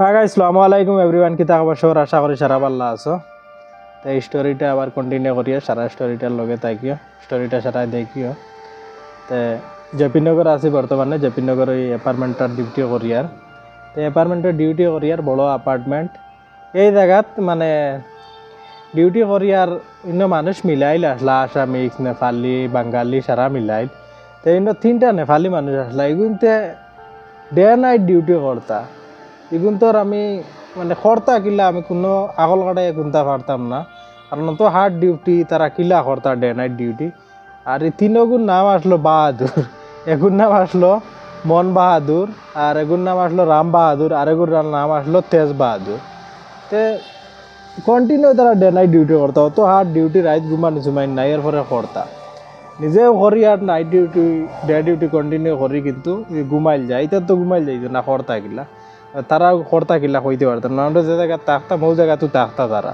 Guys আসসালামু আলাইকুম everyone কি থাকবার সবার আশা করি সারা পাল্লা আছো। তো এই স্টোরিটা আবার কন্টিনিউ করিও, সারা স্টোরিটার লগে তাকিও স্টোরিটা সারা দেখিও। তো জেপিনগর আছি বর্তমানে জেপিনগর ওই অ্যাপার্টমেন্টটার ডিউটি করিয়ার। তো অ্যাপার্টমেন্টের ডিউটি করিয়ার, বড় অ্যাপার্টমেন্ট এই জায়গাত মানে ডিউটি করিয়ার অন্য মানুষ মিলাইল আসলা আসামিক নেপালি বাঙালি সারা মিলাইল তো অন্য তিনটা নেপালি মানুষ আসলা এগুনতে ডে নাইট ডিউটি করতা। এগুন তোর আমি মানে করতা কিলা আমি কোনো আগল কাটাই কোনটা পারতাম না। কারণ তো হার্ড ডিউটি তারা কিলা করতা ডে নাইট ডিউটি আর এই তিনগুণ নাম আসলো বাহাদুর এগুর নাম আসলো মন বাহাদুর আর এগুর নাম আসলো রাম বাহাদুর আর এগুর নাম আসলো তেজ বাহাদুর তে কন্টিনিউ তারা ডে নাইট ডিউটি করতা অত হার্ড ডিউটি রাইত ঘুমানি চুমাই নাই এর পরে করতা নিজেও করি আর night duty day duty continue করি কিন্তু ঘুমাইল যায়। এটা তো ঘুমাইল যাই না করতা কিলা। তারা করতা কিলা কইতে পারতাম না আমরা যে জায়গা তাকতাম ওই জায়গা তো তাকতা তারা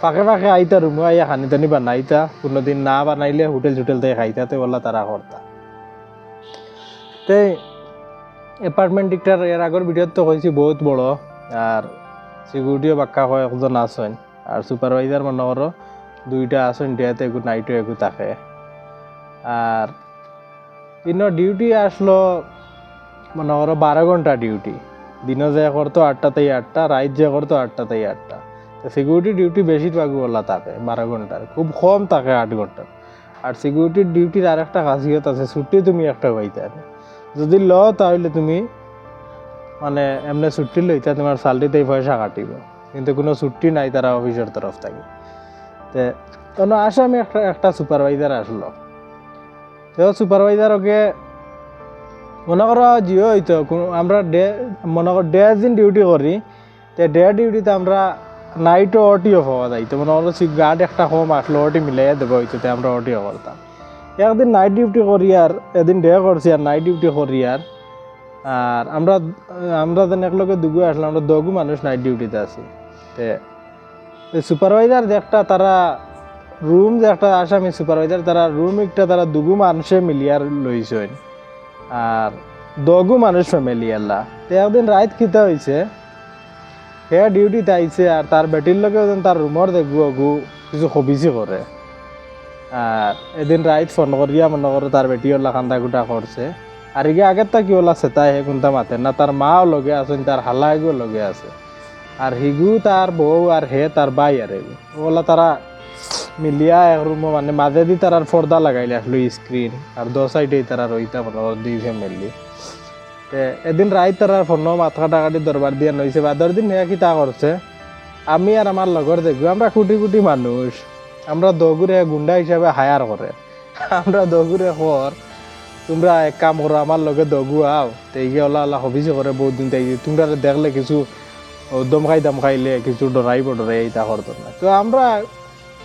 ফাঁকে ফাঁকে আইতা রুমে আইয়া খানি টানি বানাইতা, কোনোদিন না বানাইলে হোটেল চোটেল থেকে খাইতা, তো বললা তারা করতা তে এপার্টমেন্ট দিকটার এর আগর ভিডিওত তো কইছি বহুত বড়। আর সিকিউরিটিও বাক্কা কয়েকজন আছেন আর সুপারভাইজার মনে করো দুইটা আছেন ডিয়াতে একটু নাইটও একটু থাকে আর ইনো ডিউটি আসলো মনে করো বারো ঘণ্টা ডিউটি। দিনও যে করতো আটটাতেই আটটা, রাইত যে করতো আটটাতেই আটটা। তো সিকিউরিটি ডিউটি বেশিরভাগ বলা থাকে বারো ঘণ্টার। খুব কম থাকে আট ঘণ্টার। আর সিকিউরিটির ডিউটির আর একটা খাসিয়ত আছে, ছুটি তুমি একটা পাইতে যদি ল তাহলে তুমি মানে এমনি ছুটি লইতা তোমার স্যালারিতেই পয়সা কাটিব। কিন্তু কোনো ছুটি নাই তারা অফিসের তরফ থেকে। তে তখন আসামি একটা একটা সুপারভাইজার আসলো। তো সুপারভাইজার ওকে মনে করো জিও হইতো কোনো আমরা ডে, মনে করো ডে দিন ডিউটি করি, তে ডে ডিউটিতে আমরা নাইটও অটিও পাওয়া যাইতো মনে করো গার্ড একটা কম আসলো অটি মিলাইয়া দেবো হইতো, তে আমরা অটিও করতাম। একদিন নাইট ডিউটি করি আর, এদিন ডে করছি আর নাইট ডিউটি করি আর আর আমরা আমরা যেন একলগে দুগু আসলাম, আমরা দগু মানুষ নাইট ডিউটিতে আছি। তে সুপারভাইজার যে একটা তারা রুম যে একটা আসামি সুপারভাইজার, তারা রুম একটা তারা দুগু মানুষে মিলিয়ার লইছেন। আর দগু মানুষ ফ্যামিলি আল্লাহ। তে একদিন রাত কিতা হয়েছে হে ডিউটিতে আইছে আর তার বেটির লগে যেন তার রুমর দেখব অগু কিছু হবিছি করে আর এদিন রাইত ফোন করিয়া মনে করো তার বেটি ওলা খান্দা গুটা করছে আর ইগে আগের তা কি ওলা সেতাই হে কোনটা মাতে না তার মাও লগে আছেন তার হালা এগু লগে আছে। আর হিগু তার বউ আর হে তার বাই আর এগু ওলা তারা মিলিয়া এক রুমো মানে মাঝে দি তার পর্দা লাগাইলে আসলো স্ক্রিন আর দো সাইডে তারা রইতা মনে দুই ফ্যামিলি তে এদিন রাইত তারা ফোন মাথা টাকাটি দরবার দিয়া নইছে বাদর দিন হে কিতা করছে আমি আর আমার লগর দেখব আমরা কোটি কোটি মানুষ। আমরা দগুরে গুন্ডা হিসাবে হায়ার করে আমরা দগুরে কর তোমরা এক কাম করো আমার লগে দগু আও। তেইকে ওলা ওলা হবিছে করে বহুত দিন তাই তোমরা দেখলে কিছু ও দমখাই দমখাইলে কিছু ডরাইব ডরাই এইটা করতো না। তো, আমরা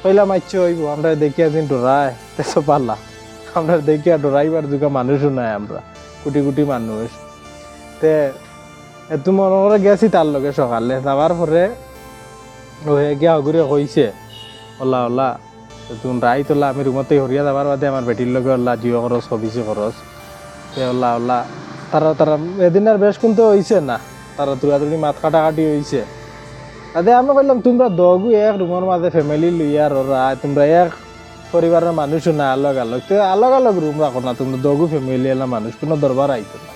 পয়লা মাইচ্ছে হইব আমরা দেখিয়া দিন ডরাই তেসব পাল্লা। আমরা দেখিয়া ডরাইবার যুগা মানুষও নাই আমরা, কোটি কোটি মানুষ। তে এত মনে করে গেছি তার লগে সকালে, যাবার পরে ও হে গিয়া হগুরে কইছে, ওলা ওলা তুমি রাই তোলা আমি রুমতে হরিয়া যাবার বাদে আমার বেটির লগে ওলা, জিও খরচ হবিছি খরচ। তে, ওলা ওলা, তারা তারা, এদিন আর বেশ কিন্তু হইছে না, তারা তুড়াতুড়ি মাত কাটাকাটি হইছে। তাতে আমরা কইলাম, তোমরা দগু এক রুমের মাঝে ফ্যামিলি লইয়া ররা তোমরা এক পরিবারের মানুষও না, আলগ আলগ। তো আলগ আলগ রুম রাখো না, তোমরা দগু ফ্যামিলি এলা মানুষ, কোনো দরবার আইতো না।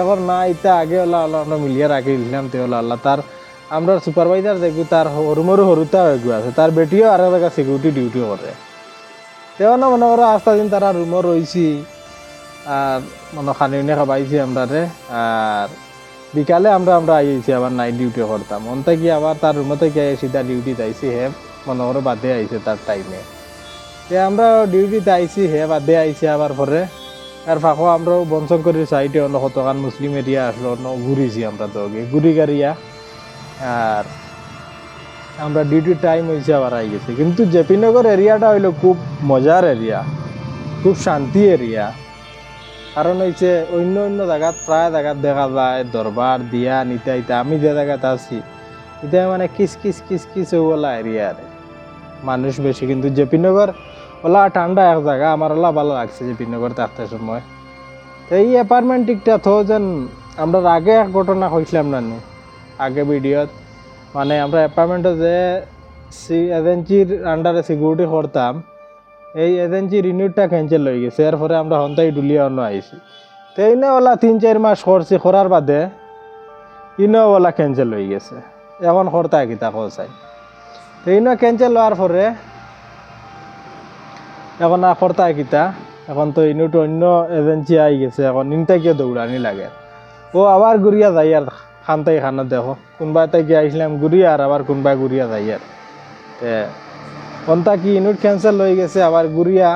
এখন না, ইতা আগে ওলা ওলা আমরা মিলিয়ে রাখি দিলাম, তে ওলা আল্লাহ তার আমরা সুপারভাইজার দেখব তার হরুমরু হরুতা হয়ে আছে, তার বেটিও আর জায়গা সিকিউরিটি ডিউটি করে। তেও না মনে করো, আস্তা দিন তারা রুমও রয়েছি আর মনে খানি খাবাইছি আমরা রে আর বিকালে আমরা আমরা আইছি আবার নাইট ডিউটি করতাম। মন থেকে আবার তার রুমতে গিয়ে সিধা ডিউটিতে আইছি হে। মনে করো বাদে আইছে তার টাইমে তে আমরা ডিউটিতে আইছি হে, বাদে আইছি আবার পরে। আর ফাঁকো আমরাও বনশঙ্করের সাইডে অন্য কতখান মুসলিম এরিয়া আসলো অন্য ঘুরিছি আমরা তো ঘুরি গাড়িয়া আর আমরা ডিউটি টাইম হয়েছে আবার আই গেছি। কিন্তু জেপিনগর এরিয়াটা হইল খুব মজার এরিয়া খুব শান্তি এরিয়া কারণ হয়েছে অন্য অন্য জায়গাত প্রায় জায়গাত দেখা যায় দরবার দিয়া, নিতা, ইতা, আমি যে জায়গাতে আছি এটা মানে কিস কিস কিস কিস ওলা এরিয়া আর মানুষ বেশি কিন্তু জেপিনগর ওলা ঠান্ডা এক জায়গা আমার ওলা ভালো লাগছে জেপিনগর থাকতে সময়। তো এই অ্যাপার্টমেন্ট তো যেন, আমরা আগে এক ঘটনা হয়েছিলাম না আগে ভিডিওত মানে আমরা অ্যাপার্টমেন্টে যে এজেন্সির আন্ডারে সিকিউরিটি করতাম এই এজেন্সির ইউনিটটা ক্যান্সেল হয়ে গেছে। এরপরে আমরা হন্তাই ডুলিয়া অন্য আইছি। তো এই না ওলা তিন, চার মাস করছি, করার বাদে ইনো ওলা ক্যান্সেল হয়ে গেছে। এখন করতা কিতা চাই তো ইনো ক্যান্সেল হওয়ার পরে এখন আর করতা কিতা এখন তো ইনুট অন্য এজেন্সি আই গেছে। এখন ইনটা ইনটাকে দৌড়ানি লাগে। ও আবার ঘুরিয়া যাই আর খানতাই খানা দেখো। কোনবা তাই আইসলাম ঘুরিয়া আর আবার কোনবা ঘুরিয়া যাই আর। অন্তা কি ইউনিট ক্যান্সেল লই গেছে, আবার গুড়িয়া।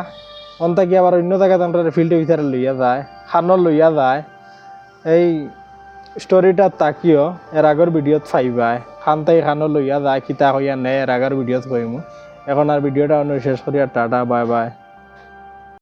অন্তা কি আবার অন্য জায়গাতে আমরা ফিল্ডের ভিতরে লইয়া যায় খানর লইয়া যায়। এই স্টোরিটা তাকিও, এর আগর ভিডিওত ফাইবাই খানতাই খানর লইয়া যায়, কিতা হইয়া নেয় এর আগর ভিডিওত কইমু। এখন আর ভিডিওটা অন্য শেষ করিয়া টাটা, বাই বাই।